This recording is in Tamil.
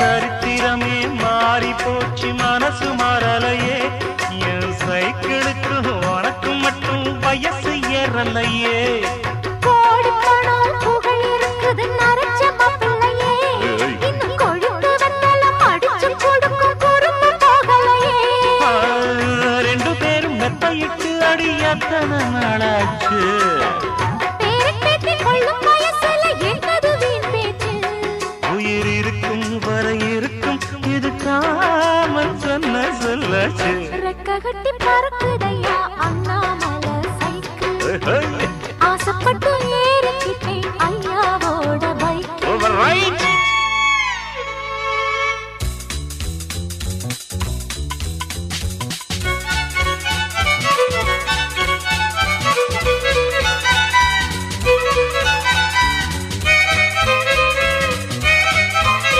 சரித்திரமே மாறி போச்சு மனசு மாறலையே. என் சைக்கிளுக்கு உனக்கு மட்டும் வயசு ஏறலையே. கோடி பணம் புகழ் இருக்குது நரைச்ச ராமன் சொன்ன சொல்லாச்சு. ரெக்க கட்டி பறக்குதையா அண்ணாமலை சைக்கிள். ஆசைப்பட்டு